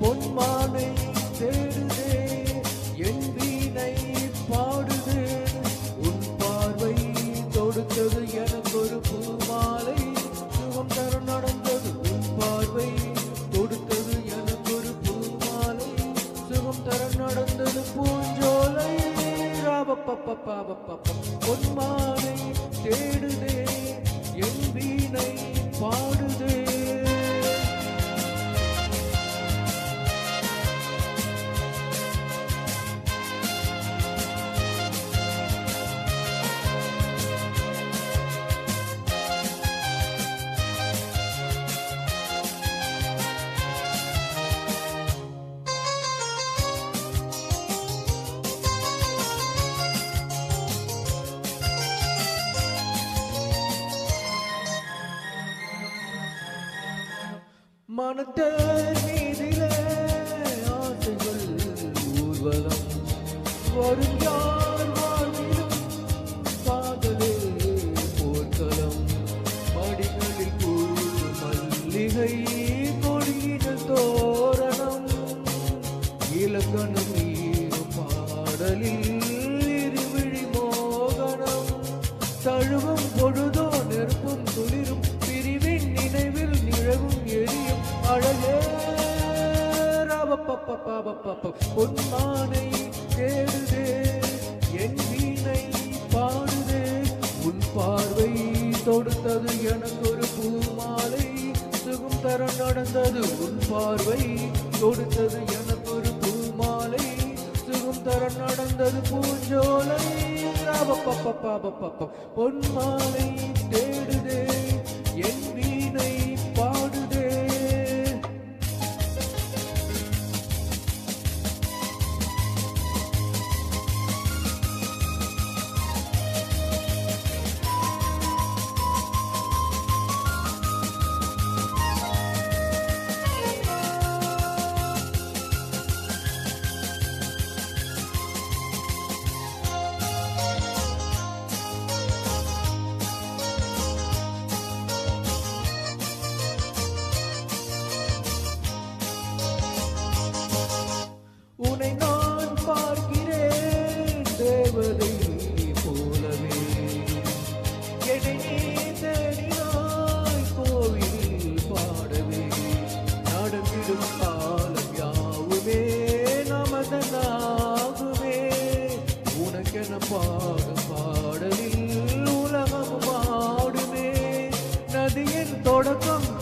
பொன்மானை தேடுதே என் வீணை பாடுதே. உன் பார்வை தொடுத்தது எனக்கு ஒரு பூமாலை. சுகம் தர நடந்தது உன் பார்வை தொடுத்தது எனக்கு ஒரு பூமாலை. சுகம் தர நடந்தது பூஞ்சோலை. ராபப்பப்பப்பப்பப்ப. பொன்மானை தேடுதே என் வீணை பாடுதே மனத்தேர் மீதிலே ஆசைகள் ஊர்வலம். வரும் யார் வாழ்விலும் காதலே போர்க்களம். மடிகளில் கூடும் மல்லிகை கொடியிடல் தோரணம். இலக்கணம் பாடலில் அழகே ரவப்பப்பப்பப்பப்ப. பொன்மானை தேடுதே என் வீணை பாடுதே. உன் பார்வை தொடுத்தது எனக்கு ஒரு பூமாலை. சுகம் தர நடந்தது உன் பார்வை தொடுத்தது எனக்கு ஒரு பூமாலை. சுகம் தர நடந்தது பூஞ்சோலை. பொன்மாலை தேடுதே.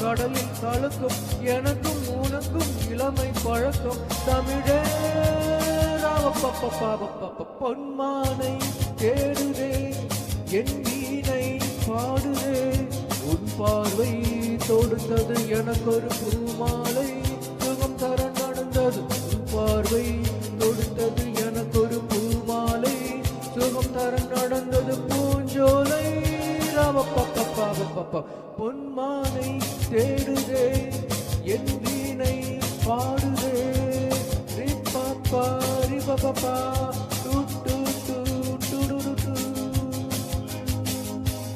கடலில் கலக்கும் எனக்கும் உனக்கும் இளமை பழக்கம். தமிழே பொன்மானை தேடுதே என் வீணை பாடுதே. உன் பார்வை தொடுத்தது எனக்கு ஒரு பூமாலை சுகம் தர நடந்தது. உன் பார்வை பொன்மானை தேடுதே என் வீணை பாடுதே. ரிப்பப்பா ரிப்பப்பா